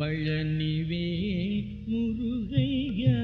பழனிவே முருகையா.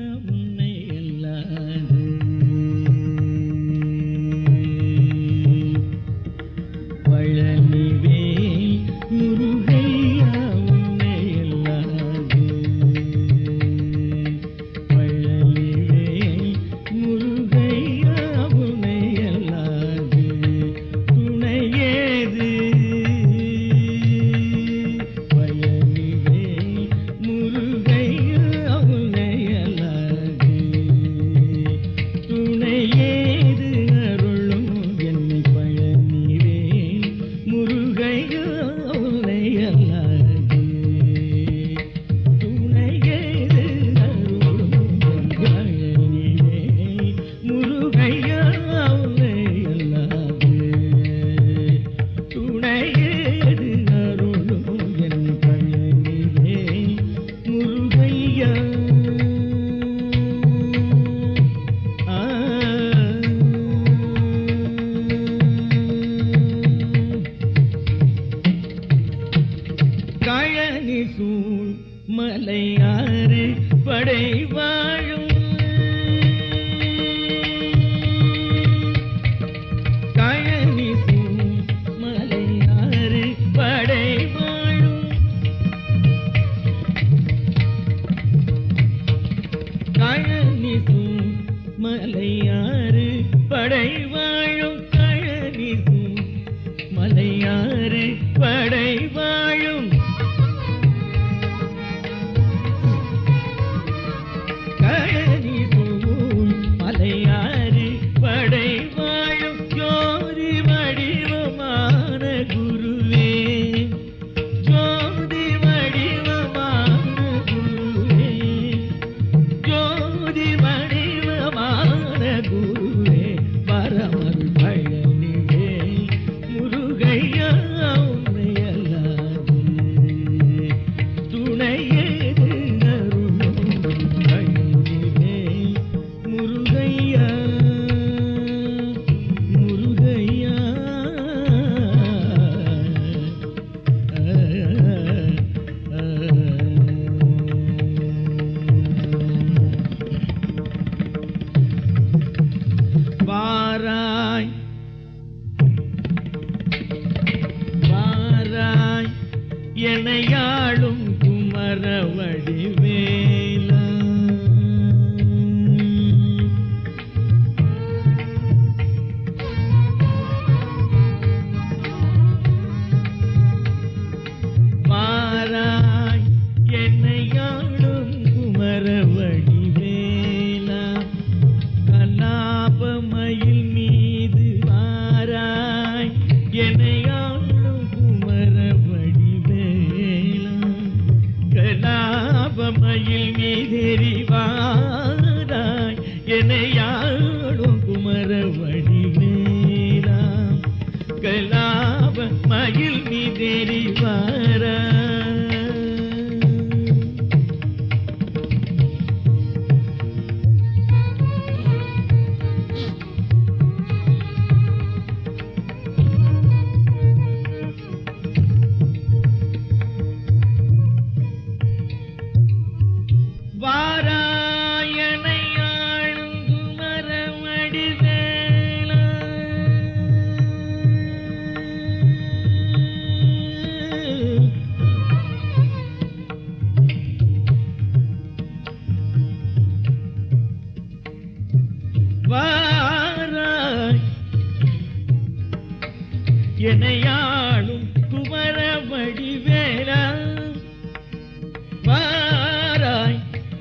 மலையாறு படை வாழும். மலை வடிவே மயில் மீதெறிவார்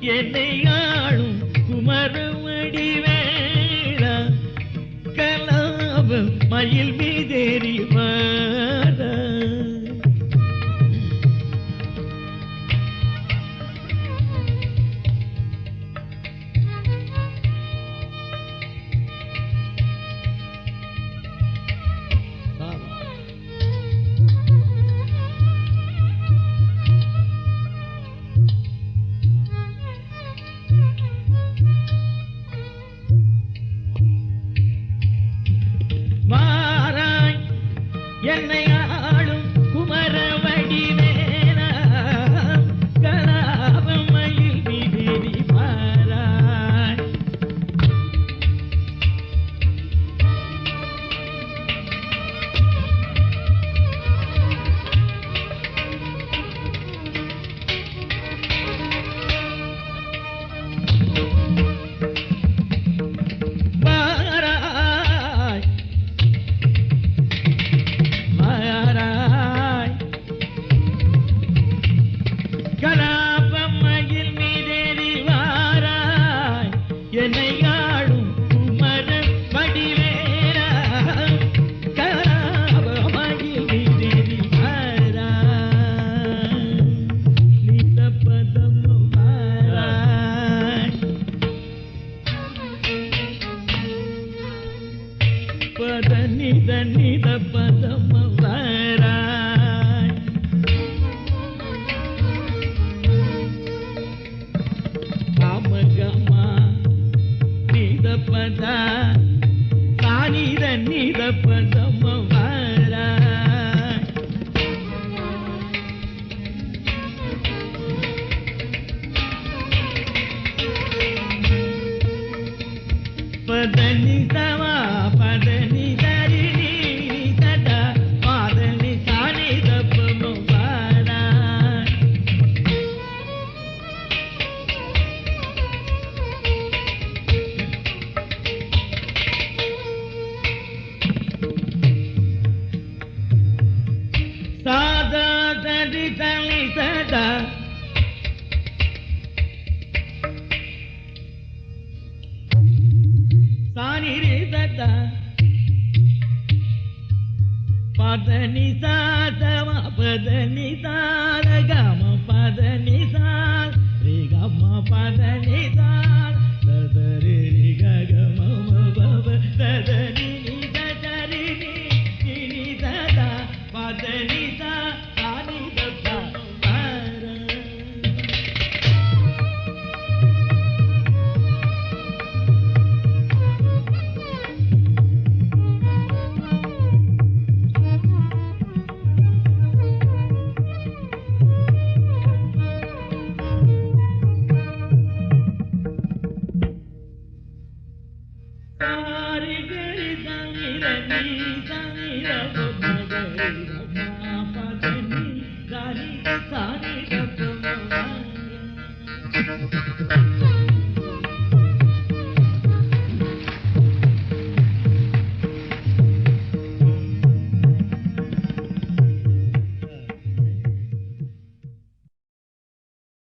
என்னை தப்பதா தானித நீதப்பதா? Padanisa, Padanisa, Padanisa, Padanisa, Padanisa, Padanisa, Padanisa, Padanisa, Padanisa, Padanisa, Padanisa, Thank you.